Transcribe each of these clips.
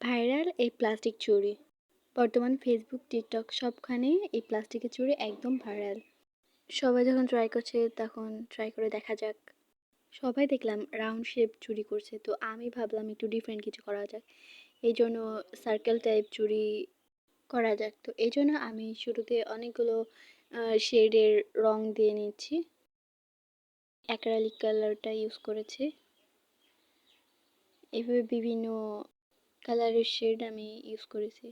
Viral এই plastic চুড়ি বর্তমান ফেসবুক টিকটক সবখানে এই প্লাস্টিকের চুড়ি একদম ভাইরাল। সবাই যখন ট্রাই করছে তখন ট্রাই করে দেখা যাক। সবাই দেখলাম রাউন্ড শেপ চুড়ি করছে, তো আমি ভাবলাম একটু ডিফারেন্ট কিছু করা যাক। এই জন্য সার্কেল টাইপ চুড়ি করা যাক। তো এই জন্য আমি শুরুতে অনেকগুলো শেডের রং দিয়ে নিচ্ছি। অ্যাক্রালিক কালারটা ইউজ করেছি। এভাবে বিভিন্ন কালারের শেড আমি ইউজ করেছি।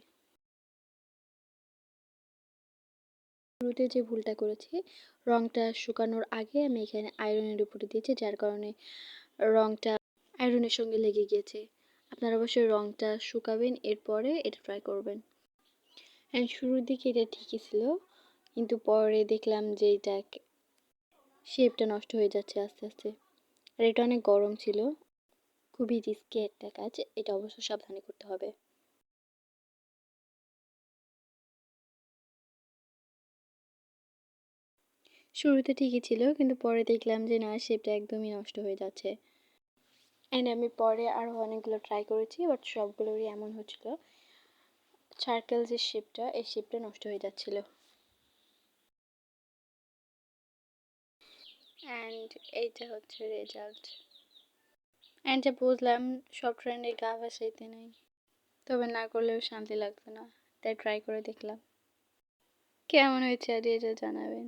শুরুতে যে ভুলটা করেছি, রংটা শুকানোর আগে আমি এখানে আয়রনের উপরে দিয়েছি, যার কারণে রংটা আয়রনের সঙ্গে লেগে গিয়েছে। আপনারা অবশ্যই রংটা শুকাবেন, এরপরে এটা ট্রাই করবেন। হ্যাঁ শুরুর দিকে এটা ঠিকই ছিল, কিন্তু পরে দেখলাম যে এটা শেপটা নষ্ট হয়ে যাচ্ছে আস্তে আস্তে। আর এটা অনেক গরম ছিল। খুবই রিস্কি একটা কাজ, এটা অবশ্য সাবধানে করতে হবে। শুরুতে ঠিকই ছিল, কিন্তু পরে দেখলাম যে না শেপটা একদমই নষ্ট হয়ে যাচ্ছে। অ্যান্ড আমি পরে আরও অনেকগুলো ট্রাই করেছি বাট সবগুলোরই এমন হচ্ছিল সার্কেল যে শেপটা এই শেপটা নষ্ট হয়ে যাচ্ছিল। অ্যান্ড এইটা হচ্ছে রেজাল্ট অ্যান্ড বুঝলাম, সব ট্রেন্ডে গা ভাসাইতে নেই। তবে না করলেও শান্তি লাগতো না। তাই ট্রাই করে দেখলাম। কেমন হয়েছে আর এটা জানাবেন।